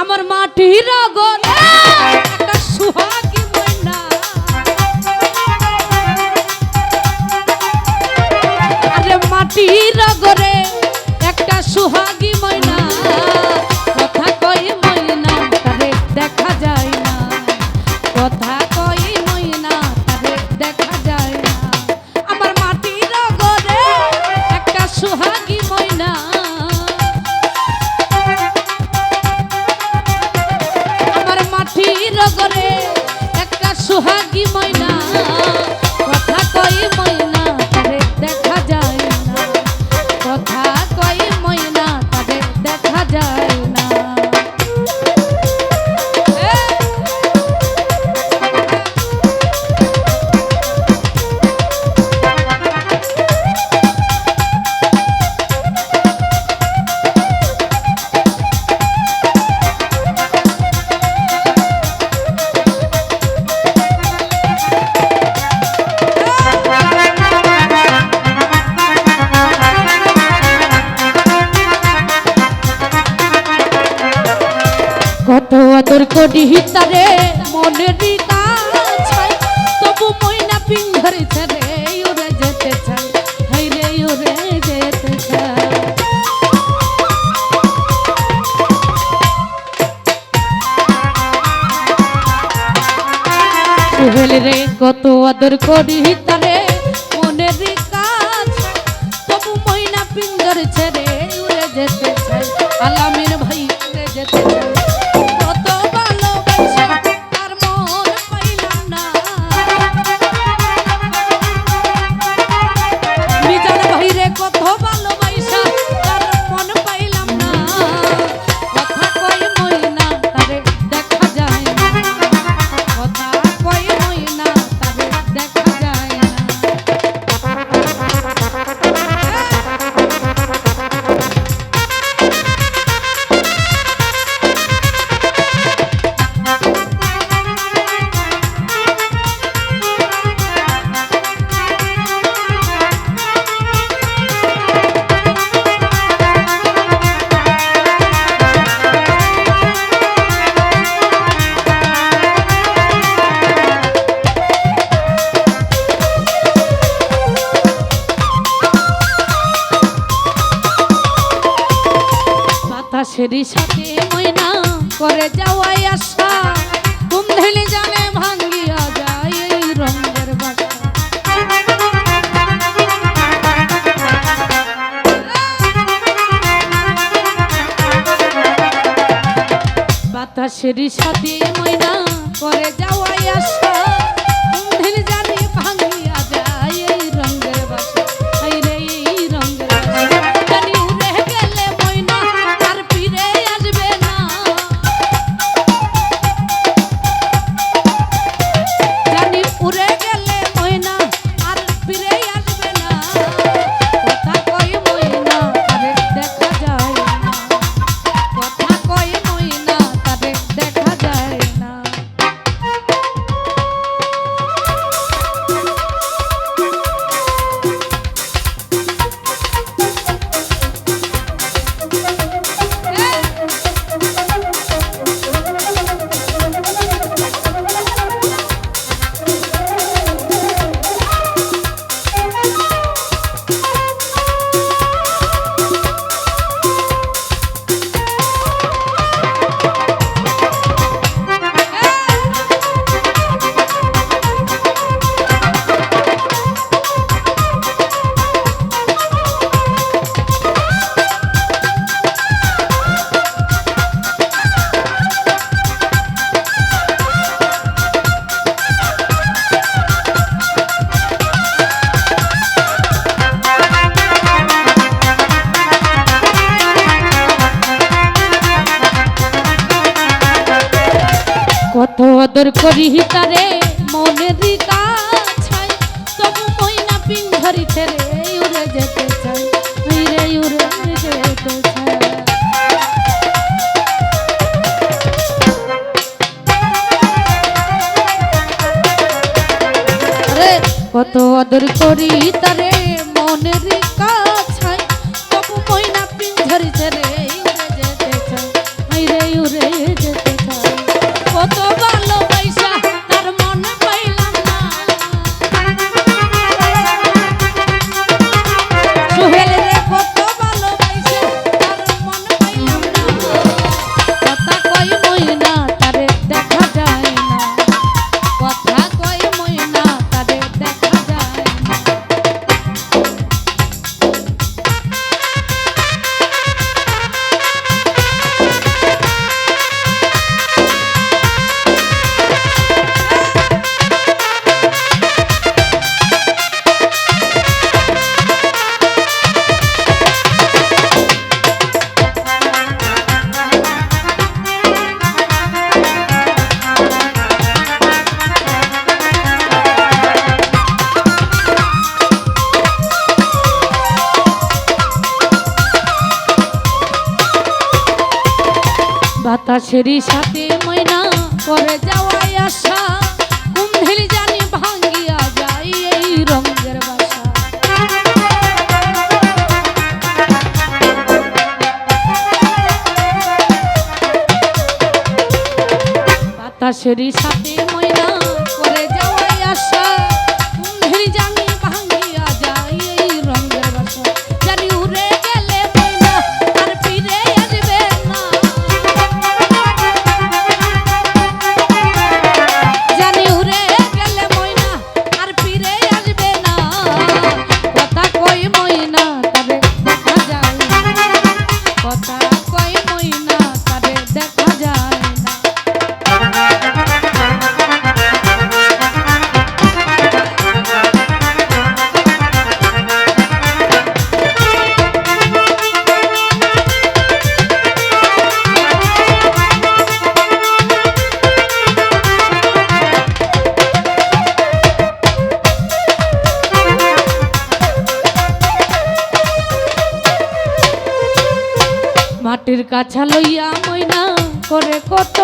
আমার মাটির গলে একটা সুহাগী ময়না। আরে মাটির গরে কত আদর করি তারে মনের কাছাই তবু ময়না পিঞ্জরে ছেড়ে উড়ে যেতে চাই। হাই রে, উড়ে যেতে চাই। সোহেল রে, কত আদর করি তারে মনের কাছ তবু ময়না পিঞ্জর ছেড়ে উড়ে যেতে চাই। আলামের বাতাসের সাথে ময়না করে যাওয়াই আশা। ঘুম ধেলে জানে ভাঙ্গিয়া যায় এই রঙের বাসা। বাতাসের সাথে ময়না করে যাওয়াই আশা। আদর করি তারে, মনে মনের কাছাই তবু ময়না পিঞ্জরি ছেড়ে উড়ে যেতে চাই। রে উড়ে যেতে চাই। কত আদর করি তারে বাতাসেরই সাথে ময়না করে যাওয়াই আশা। কুম্ভেলি জানি ভাঙ্গিয়া যাই এই রঙের বাসা। সাথে ময়না মাটির কাছা লইয়া ময়না করে কত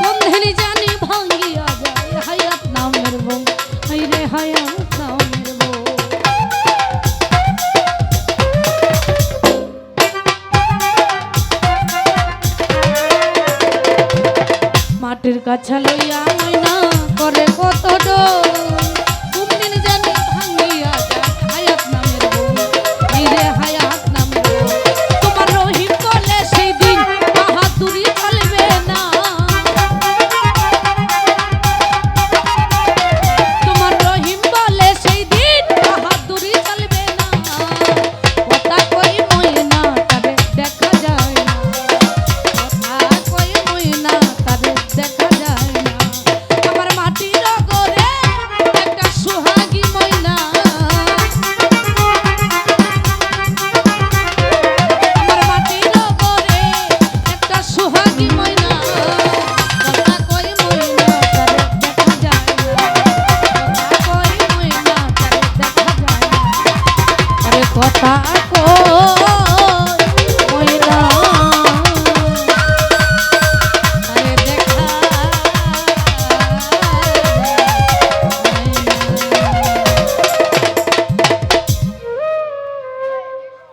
বন্ধেরি জানি ভাঙ্গিয়া যায় হায়াত নামের বউ রে হায়াত নামের বউ মাটির কাছা লইয়া পাকো